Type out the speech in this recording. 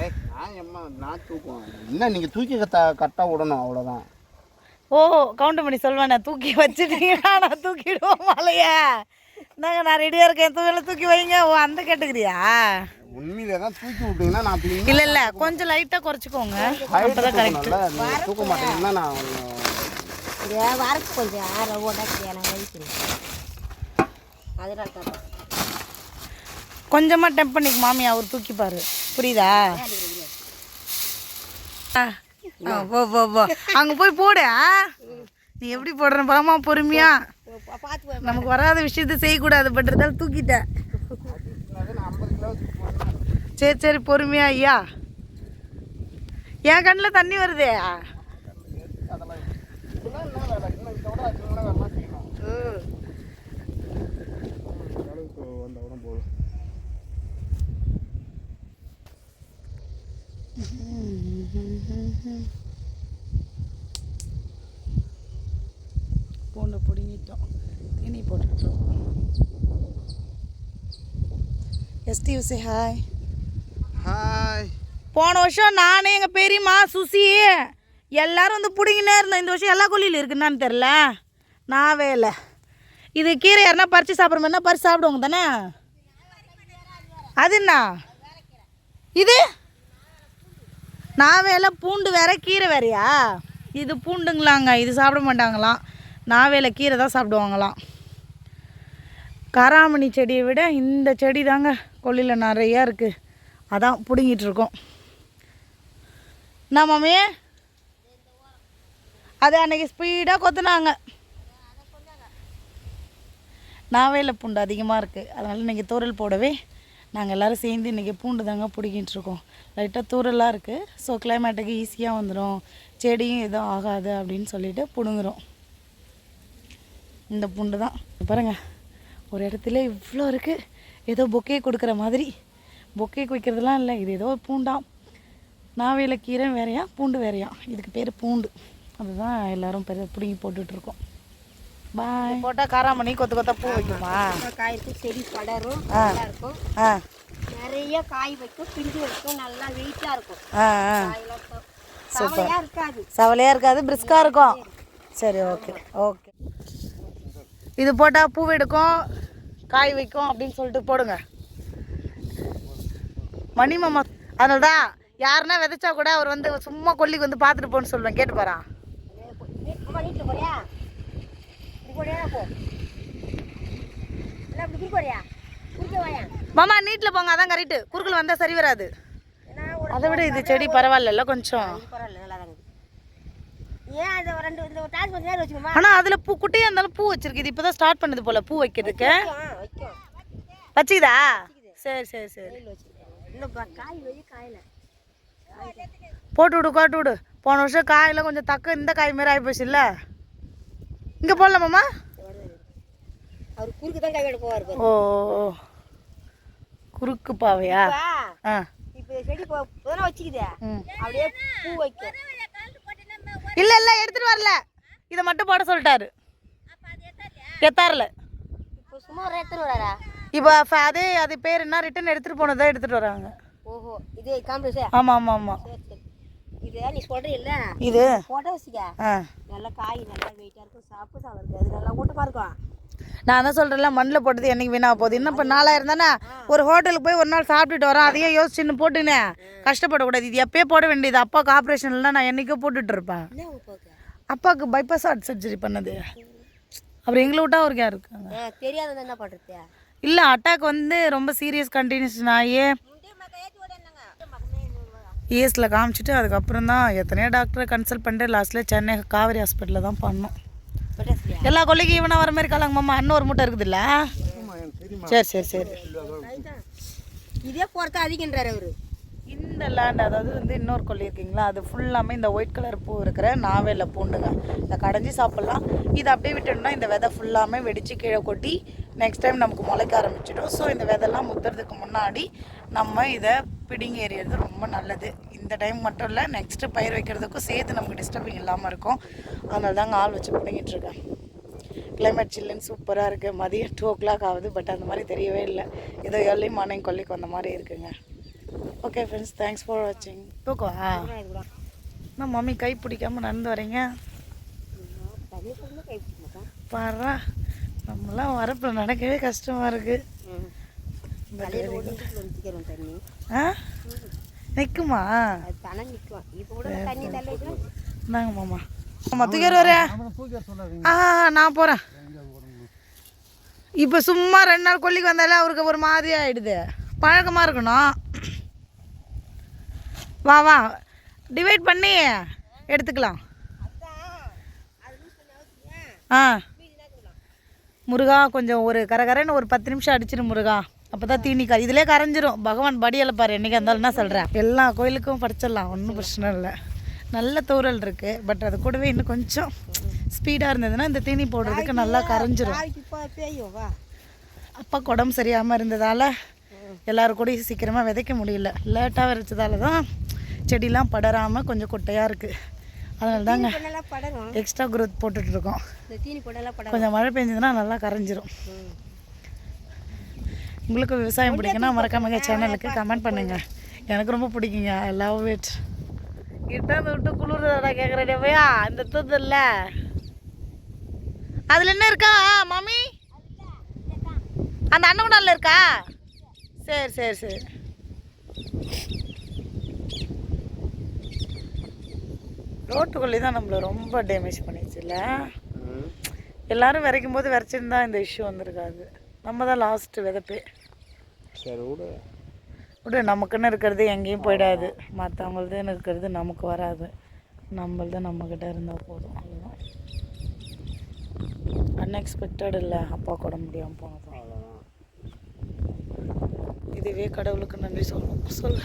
ஏய், நான் எம்மா நான் தூக்குவேன். என்ன நீங்கள் தூக்கி கத்த கரெக்டாக விடணும் அவ்வளோதான் ஓ கவுண்ட் பண்ணி சொல்வேன் நான் தூக்கி வச்சுட்டீங்கன்னா நான் தூக்கிடுவோம் மலைய. நாங்க நான் ரெடியாக இருக்கேன். தூக்கில தூக்கி வைங்க. ஓ அந்த கேட்டுக்கிறியா உண்மையிலே தான் தூக்கி விட்டீங்கன்னா நான் இல்லை இல்லை கொஞ்சம் லைட்டாக குறைச்சிக்கோங்க. அப்பதான் கரெக்ட் தூக்க மாட்டீங்கன்னா நான் வரக்கு கொஞ்சம். ஆற உடச்சி நான் வலிக்கிறேன் அதனால தான் கொஞ்சமாக டெம்ப் பண்ணிக்கு மாமி அவர் தூக்கிப்பாரு. புரியுதா? ஆ, போ போ போ அங்கே போய் போடு ஆ? நீ எப்படி போடுற பாமா பொறுமையா. நமக்கு வராத விஷயத்த செய்யக்கூடாது பட் இருந்தாலும் தூக்கிட்டேன் சரி சரி பொறுமையா ஐயா. என் கண்ணில் தண்ணி வருதே வந்தவுடன் போதும் பூண்டு பிடுங்கிட்டோம். இனி போட்டுட்டோம் எஸ்டி யூசி ஹாய் ஹாய் போன வருஷம் நானே எங்கள் பெரியம்மா சுசி எல்லாரும் வந்து பிடிங்கினே இருந்தோம். இந்த வருஷம் எல்லா கொல்லியில் இருக்குன்னான்னு தெரில நான் வேலை இது கீரை யாருன்னா பறித்து சாப்பிட்ற மாதிரினா பறித்து சாப்பிடுவாங்க தானே? அது என்ன? இது? நான் வேலை பூண்டு வேற கீரை வேறையா? இது பூண்டுங்களாங்க. இது சாப்பிட மாட்டாங்களாம். நான் கீரை தான் சாப்பிடுவாங்களாம். காராமணி செடியை விட இந்த செடி தாங்க கொல்லியில் நிறையா இருக்குது அதான் பிடுங்கிட்டுருக்கோம் என்ன மாமி? அது அன்றைக்கி ஸ்பீடாக கொத்துனாங்க. நாவேல பூண்டு அதிகமாக இருக்குது அதனால் இன்றைக்கி தூரல் போடவே நாங்கள் எல்லோரும் சேர்ந்து இன்றைக்கி பூண்டு தாங்க பிடிக்கிட்டு இருக்கோம். லைட்டாக தூரலாக இருக்குது ஸோ கிளைமேட்டுக்கு ஈஸியாக வந்துடும் செடியும் எதுவும் ஆகாது அப்படின்னு சொல்லிட்டு பிடுங்குறோம். இந்த பூண்டு தான். பாருங்கள் ஒரு இடத்துல இவ்வளோ இருக்குது ஏதோ பொக்கே கொடுக்குற மாதிரி. பொக்கே வைக்கிறதுலாம் இல்லை. இது ஏதோ பூண்டாம் நாவேல கீரை வேறையா பூண்டு வேறையா. இதுக்கு பேர் பூண்டு. அதுதான் எல்லாரும் பெரிய பிடுங்கி போட்டுட்ருக்கோம் பாய் போட்டால் காராமணி கொத்து கொத்தா பூ வைக்குமா? காய் இருக்கும் செடி படரும். இருக்கும். ஆ. நிறைய காய் வைக்கும். பிஞ்சு வைக்கும். நல்லா வெயிட்டாக இருக்கும். ஆ ஆ. காயெல்லாம் ச- சவலையா இருக்காது. சவலையாக இருக்காது. பிரிஸ்காக இருக்கும். சரி ஓகே. ஓகே. இது போட்டால் பூ எடுக்கும் காய் வைக்கும் அப்படின்னு சொல்லிட்டு போடுங்க. மணி மாமா அதனால தான் யாருன்னா விதைச்சா கூட அவர் வந்து சும்மா கொல்லிக்கு வந்து பார்த்துட்டு போன்னு சொல்லுவேன். கேட்டு பாரா. மாமா நீட்டில் போங்க. அதான் கரெக்டு குறுக்கில் வந்தால் சரி வராது. அதை விட இது செடி பரவாயில்ல கொஞ்சம் இது பரவாயில்ல நல்லா தான் இருக்குது ஏன் அந்த ரெண்டு இந்த டாஸ் நேரம் வச்சுக்கோமா ஆனால் அதில் பூ குட்டியாக இருந்தாலும் பூ வச்சிருக்கு இது இப்போ தான் ஸ்டார்ட் பண்ணுது போல் பூ வைக்கிறதுக்கு. வச்சுக்குதா? சரி சரி சரி. இன்னும் காய் வெயில் காயில. போட்டு விடு காட்டு விடு. போன வருஷம் காயெல்லாம் கொஞ்சம் தக்க இந்த காய் மாரி ஆகிப்போச்சு இல்லை இங்கே போடலாமாம்மா? அவர் குறுக்கு தான் கை எடுக்க போவார் பாரு. ஓ. குறுக்கு பாவையா? இப்ப ஆ. இப்போ செடி இப்போதானே வச்சுக்குதே. அப்படியே பூ வைக்கும். இல்லை இல்லை எடுத்துகிட்டு வரல. இதை மட்டும் போட சொல்லிட்டாரு. எத்தாரில். இப்போ சும்மா ஒரு எடுத்துன்னு வராரா? இப்போ அதே அது பேர் என்ன? ரிட்டன் எடுத்துகிட்டு போனதை எடுத்துகிட்டு வராங்க. ஓஹோ இது காம்பிரஸே ஆமாம் ஆமாம் ஆமாம் இது நீ சொல்கிறீல்ல இது? போட்டோ வச்சுக்க நல்லா காய் நல்லா வெயிட்டாக இருக்கும். சாப்பிட்டு சாப்பிடுறது அது நல்லா ஊட்டமாக இருக்கும் நான் தான் சொல்கிறேன்ல மண்ணில் போட்டது என்னைக்கு வீணாக போகுது? இன்னும் இப்போ நாலாயிரம் தானே ஒரு ஹோட்டலுக்கு போய் ஒரு நாள் சாப்பிட்டுட்டு வரோம். அதையே யோசிச்சுன்னு போட்டுனே கஷ்டப்படக்கூடாது. இது எப்பயே போட வேண்டியது. அப்பாவுக்கு ஆப்ரேஷன்லாம் நான் என்னைக்கோ போட்டுட்டு இருப்பேன். அப்பாவுக்கு? பைபாஸ் ஹார்ட் சர்ஜரி பண்ணது. அப்புறம் எங்களை விட்டா அவருக்கு யார் இருக்காங்க? தெரியாத என்ன பண்ணுறது இல்லை அட்டாக் வந்து ரொம்ப சீரியஸ் கண்டினியூஷன் ஆகி இஎஸ்ல காமிச்சிட்டு அதுக்கப்புறம் தான் எத்தனையோ டாக்டரை கன்சல்ட் பண்ணிட்டு லாஸ்ட்டில் சென்னை காவேரி ஹாஸ்பிட்டலில் தான் பண்ணோம். எல்லா கொல்லைக்கும் ஈவனாக வர மாதிரி இருக்காங்க மாமா ஒரு மூட்டை இருக்குதுல்ல? சரி சரி சரி. இதே பொறுத்த அதிகன்றார் அவரு. இந்த லேண்ட் அதாவது வந்து இன்னொரு கொல்லி இருக்கீங்களா? அது ஃபுல்லாமே இந்த ஒயிட் கலர் பூ இருக்கிற நாவேல பூண்டுங்க. இதை கடைஞ்சி சாப்பிட்லாம். இதை அப்படியே விட்டோம்னா இந்த விதை ஃபுல்லாமே வெடித்து கீழே கொட்டி நெக்ஸ்ட் டைம் நமக்கு முளைக்க ஆரம்பிச்சிடும். ஸோ இந்த விதைலாம் முத்துறதுக்கு முன்னாடி நம்ம இதை பிடிங்கி எறியறது ரொம்ப நல்லது. இந்த டைம் மட்டும் இல்லை நெக்ஸ்ட்டு பயிர் வைக்கிறதுக்கும் சேர்த்து நமக்கு டிஸ்டர்பிங் இல்லாமல் இருக்கும். அதனால தாங்க ஆள் வச்சு பிடிங்கிட்டு இருக்கேன். கிளைமேட் சில்லுன்னு சூப்பராக இருக்குது மதியம் டூ ஓ கிளாக் ஆகுது பட் அந்த மாதிரி தெரியவே இல்லை. ஏதோ ஏர்லி மார்னிங் கொல்லிக்கு வந்த மாதிரி இருக்குங்க. ஓகே ஃப்ரெண்ட்ஸ் தேங்க்ஸ் ஃபார் வாட்சிங் தூக்கவா? இது என்ன மம்மி கை பிடிக்காம நடந்து வரீங்க? பாடுறா நம்மளாம் வரப்பில் நடக்கவே கஷ்டமாக இருக்குது ஆ? நிற்குமா தள்ளிட்டு இந்தாங்க மாமா. மாமா தூக்கிட்டு வரேன் ஆ நான் போகிறேன் இப்போ சும்மா ரெண்டு நாள் கொல்லிக்கு வந்தாலே அவருக்கு ஒரு மாதிரி ஆயிடுது. பழக்கமாக இருக்கணும். வா வா. டிவைட் பண்ணி எடுத்துக்கலாம். ஆ. முருகா கொஞ்சம் ஒரு கரகரன்னு ஒரு பத்து நிமிஷம் அடிச்சிரு முருகா. அப்போ தான் தீனி கறி இதிலே கரைஞ்சிரும். பகவான் படியில் பாரு என்னைக்கு இருந்தாலும் என்ன சொல்கிறேன் எல்லா கோயிலுக்கும் படிச்சிடலாம். ஒன்றும் பிரச்சனை இல்லை. நல்ல தூரல் இருக்குது பட் அது கூடவே இன்னும் கொஞ்சம் ஸ்பீடாக இருந்ததுன்னா இந்த தீனி போடுறதுக்கு நல்லா கரைஞ்சிரும். அப்பாவுக்கு உடம்பு சரியாமல் இருந்ததால் எல்லாரும் கூட சீக்கிரமாக விதைக்க முடியல. லேட்டாக விதைச்சதால தான் செடிலாம் படராமல் கொஞ்சம் குட்டையாக இருக்குது அதனால தாங்க எக்ஸ்ட்ரா பொண்ணெல்லாம் படம் கொஞ்சம் மழை பெஞ்சதுன்னா நல்லா கரைஞ்சிரும். உங்களுக்கு விவசாயம் பிடிக்குன்னா மறக்காமங்க சேனலுக்கு கமெண்ட் பண்ணுங்க. எனக்கு ரொம்ப பிடிக்குங்க. ஐ லவ் இட் இதான் விட்டு குளிர்றதா கேட்குறேன் போயா இந்த இல்லை அதில் என்ன இருக்கா மாமி? அந்த அன்னகுணால இருக்கா? சரி சரி சரி. ரோட்டுக்குள்ளே தான் நம்மளை ரொம்ப டேமேஜ் பண்ணிடுச்சுல்ல எல்லாரும் விதைக்கும் போது விதைச்சிருந்தா இந்த இஷ்யூ வந்திருக்காது. நம்ம தான் லாஸ்ட்டு விதைப்பே. சரி விடு. விடு நமக்குன்னு இருக்கிறது எங்கேயும் போயிடாது. மற்றவங்களதுன்னு இருக்கிறது நமக்கு வராது. நம்மளது நம்மக்கிட்ட இருந்தால் போதும். அவ்வளோதான் அன்எக்ஸ்பெக்டட் இல்லை. அப்பா கூட முடியாமல் போனதும். இதுவே கடவுளுக்கு நன்றி சொல்லணும். சொல்லு.